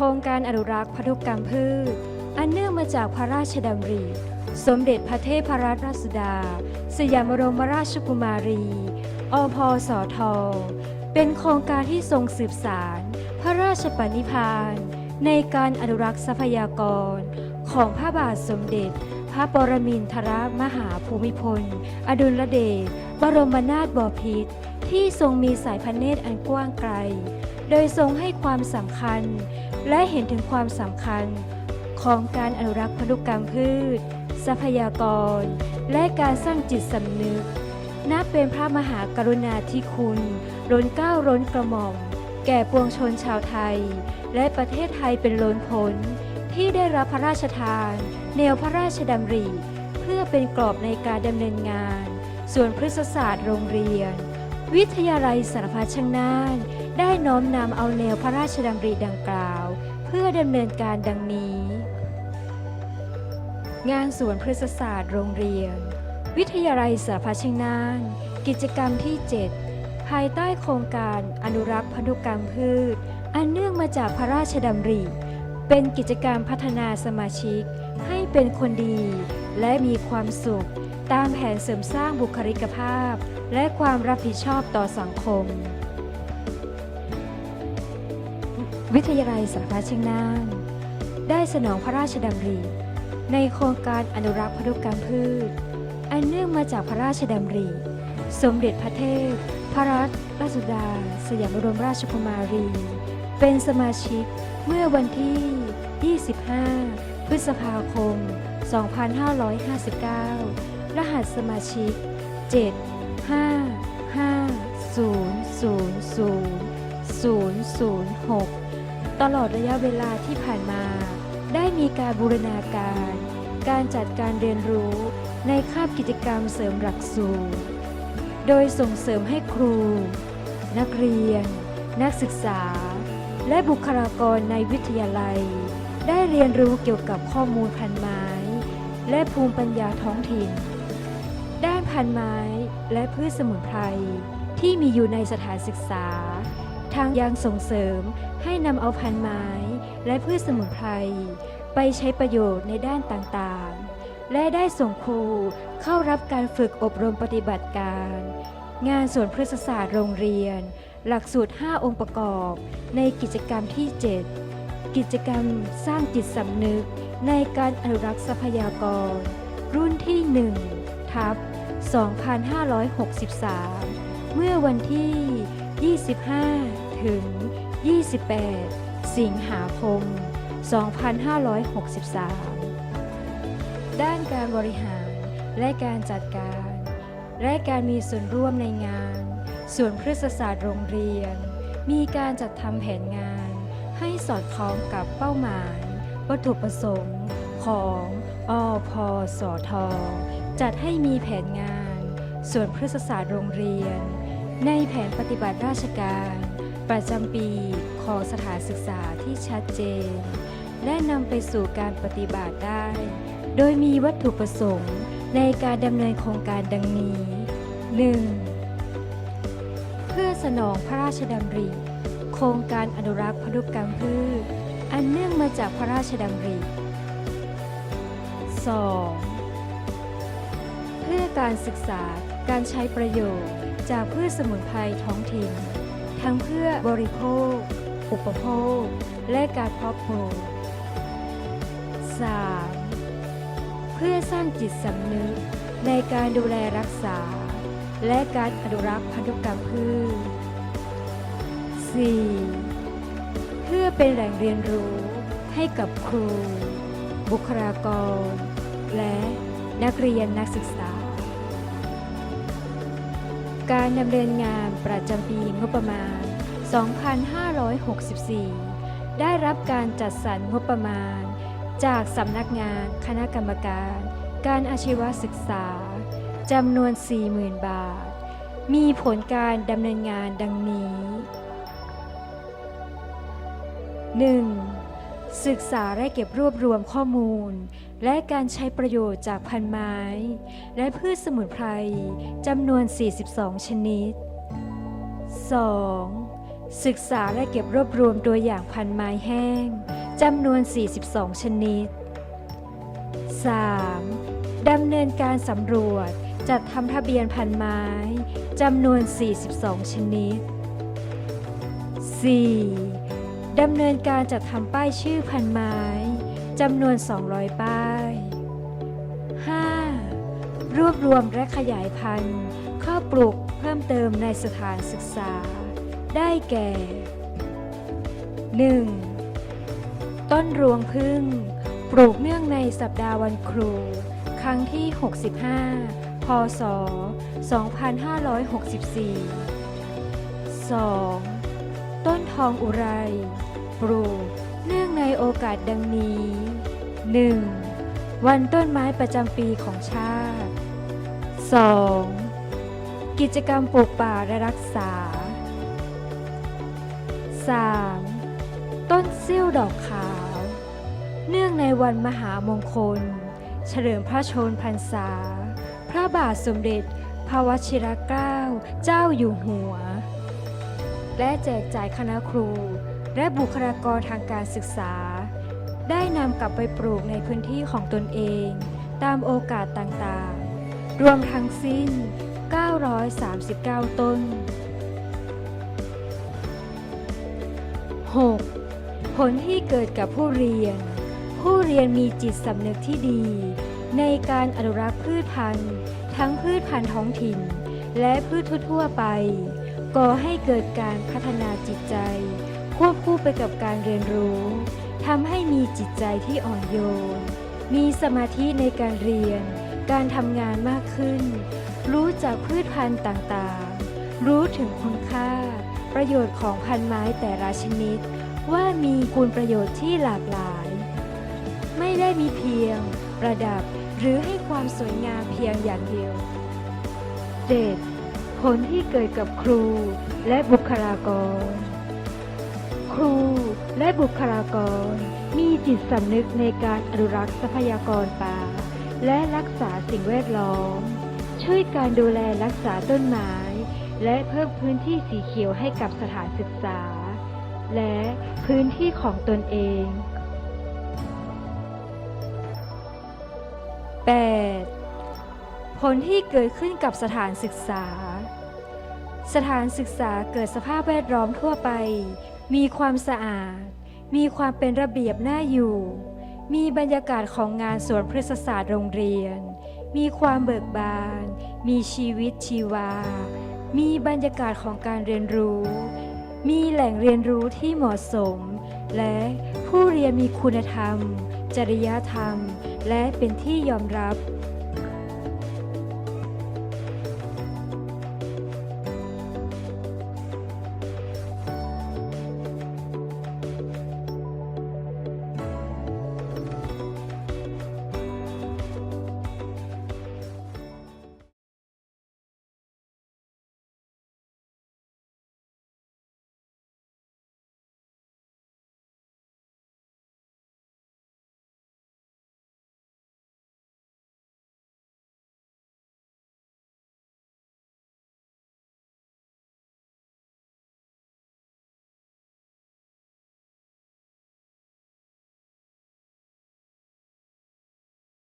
โครงการอนุรักษ์พันธุกรรมพืช อันเนื่องมาจากพระราชดำริ สมเด็จพระเทพรัตนราชสุดา สยามบรมราชกุมารี อพสท เป็นโครงการที่ทรงสืบสารพระราชปณิพานในการอนุรักษ์ทรัพยากร ของพระบาทสมเด็จ พระปรมินทรมหาภูมิพล อดุลเดช บรมนาถบพิตรที่ทรงมีสายพระเนตรอันกว้างไกล โดยทรงให้ความสำคัญ และเห็นถึงความสำคัญของการอนุรักษ์พันธุกรรมพืช ทรัพยากร และการสร้างจิตสำนึก นับเป็นพระมหากรุณาธิคุณล้นเก้าล้นกระหม่อม แก่ปวงชนชาวไทย และประเทศไทยเป็นล้นพ้นที่ได้รับพระราชทาน แนวพระราชดำริ เพื่อเป็นกรอบในการดำเนินงาน ส่วนพฤกษศาสตร์โรงเรียน วิทยาลัยสารพัดช่างน่าน ได้น้อมนำเอาแนวพระราชดำริดังกล่าว เพื่อดำเนินการดังนี้ งานสวนพฤกษศาสตร์โรงเรียน วิทยาลัยสาพัชงนาน กิจกรรมที่ 7 ภายใต้โครงการอนุรักษ์พันธุกรรมพืช อันเนื่องมาจากพระราชดำริ เป็นกิจกรรมพัฒนาสมาชิก ให้เป็นคนดี และมีความสุข ตามแผนเสริมสร้างบุคลิกภาพ และความรับผิดชอบต่อสังคม วิทยาลัยสารพัดเชียงน่านได้สนองพระราชดำริ ในโครงการอนุรักษ์พันธุกรรมพืช อันเนื่องมาจากพระราชดำริ สมเด็จพระเทพ พระรัตนราชสุดา สยามบรมราชกุมารี เป็นสมาชิกเมื่อวันที่ 25 พฤษภาคม 2559 รหัสสมาชิก 7 5 5 0 0 0 006 ตลอดระยะเวลาที่ผ่านมา ได้มีการบูรณาการ การจัดการเรียนรู้ในคาบกิจกรรมเสริมหลักสูตร โดยส่งเสริมให้ครู นักเรียน นักศึกษา และบุคลากรในวิทยาลัย ได้เรียนรู้เกี่ยวกับข้อมูลพันไม้ และภูมิปัญญาท้องถิ่น ด้านพันไม้และพืชสมุนไพรที่มีอยู่ในสถานศึกษา ทางยังส่งเสริม ให้นำเอาพันไม้ และพืชสมุนไพร ไปใช้ประโยชน์ในด้านต่างๆ และได้ส่งครูเข้ารับการฝึกอบรมปฏิบัติการ งานสวนพฤกษศาสตร์โรงเรียน หลักสูตร 5 องค์ประกอบ ในกิจกรรมที่ 7 กิจกรรมสร้างจิตสำนึก ในการอนุรักษ์ทรัพยากร รุ่นที่ 1 ทับ 2563 เมื่อวันที่ 25 ถึง 28 สิงหาคม 2563 ด้านการบริหารและการจัดการ และการมีส่วนร่วมในงานส่วนพฤกษศาสตร์โรงเรียน มีการจัดทำแผนงาน ให้สอดคล้องกับเป้าหมาย วัตถุประสงค์ของอพสท จัดให้มีแผนงาน ส่วนพฤกษศาสตร์โรงเรียน ในแผนปฏิบัติราชการ ประจำปีของสถานศึกษาที่ชัดเจน และนำไปสู่การปฏิบัติได้ โดยมีวัตถุประสงค์ในการดำเนินโครงการดังนี้ 1. เพื่อสนองพระราชดำริ โครงการอนุรักษ์พันธุกรรมพืช อันเนื่องมาจากพระราชดำริ 2. เพื่อการศึกษาการใช้ประโยชน์จากพืชสมุนไพรท้องถิ่น ทั้งเพื่อบริโภค อุปโภค และการเพาะปลูก 3. เพื่อสร้างจิตสำนึกในการดูแลรักษา และการอนุรักษ์พันธุกรรมพืช 4. เพื่อเป็นแหล่งเรียนรู้ให้กับครู บุคลากร และนักเรียนนักศึกษา การดำเนินงานประจำปีงบประมาณ 2564 ได้รับการจัดสรรงบประมาณ จากสำนักงานคณะกรรมการ การอาชีวศึกษาจำนวน 40,000 บาท มีผลการดำเนินงานดังนี้ 1. ศึกษาและเก็บรวบรวมข้อมูล และการใช้ประโยชน์จากพันไม้ และพืชสมุนไพรจำนวน 42 ชนิด 2. ศึกษาและเก็บรวบรวมตัวอย่างพันไม้แห้งจำนวน 42 ชนิด 3. ดำเนินการสำรวจจัดทำทะเบียนพันไม้จำนวน 42 ชนิด 4. ดำเนินการจัดทำป้ายชื่อพันไม้ จำนวน 200 ป้าย 5. รวบรวมและขยายพันธุ์ข้าวปลูกเพิ่มเติมในสถานศึกษา ได้แก่ 1. ต้นรวงพึ่ง ปลูกเนื่องในสัปดาห์วันครู ครั้งที่ 65 พศ 2564 2. ต้นทองอุไร ปลูก เนื่องในโอกาสดังนี้ 1. วันต้นไม้ประจำปีของชาติ 2. กิจกรรมปลูกป่าและรักษา 3. ต้นเซี่ยวดอกขาว เนื่องในวันมหามงคล เฉลิมพระชนพรรษา พระบาทสมเด็จพระวชิรเกล้าเจ้าอยู่หัว และแจกจ่ายคณะครู และบุคลากรทางการศึกษา ได้นำกลับไปปลูกในพื้นที่ของตนเอง ตามโอกาสต่างๆ รวมทั้งสิ้น 939 ต้น 6. ผลที่เกิดกับผู้เรียน ผู้เรียนมีจิตสำนึกที่ดี ในการอนุรักษ์พืชพันธุ์ ทั้งพืชพันธุ์ท้องถิ่น และพืชทั่วๆไป ก่อให้เกิดการพัฒนาจิตใจ ควบคู่ไปกับการเรียนรู้ทำให้มีจิตใจที่อ่อนโยน มีสมาธิในการเรียน การทำงานมากขึ้น รู้จักพืชพันธุ์ต่างๆ รู้ถึงคุณค่า ประโยชน์ของพันไม้แต่ละชนิด ว่ามีคุณประโยชน์ที่หลากหลาย ไม่ได้มีเพียง ประดับหรือให้ความสวยงามเพียงอย่างเดียว 7. ผลที่เกิดกับครูและบุคลากร ครูและบุคลากร มีจิตสำนึกในการอนุรักษ์ทรัพยากรป่า และรักษาสิ่งแวดล้อม ช่วยการดูแลรักษาต้นไม้ และเพิ่มพื้นที่สีเขียวให้กับสถานศึกษา และพื้นที่ของตนเอง 8. ผลที่เกิดขึ้นกับสถานศึกษา สถานศึกษาเกิดสภาพแวดล้อมทั่วไป มีความสะอาด มีความเป็นระเบียบน่าอยู่ มีบรรยากาศของงานสวนพฤกษศาสตร์โรงเรียน มีความเบิกบาน มีชีวิตชีวา มีบรรยากาศของการเรียนรู้ มีแหล่งเรียนรู้ที่เหมาะสม และผู้เรียนมีคุณธรรม จริยธรรม และเป็นที่ยอมรับ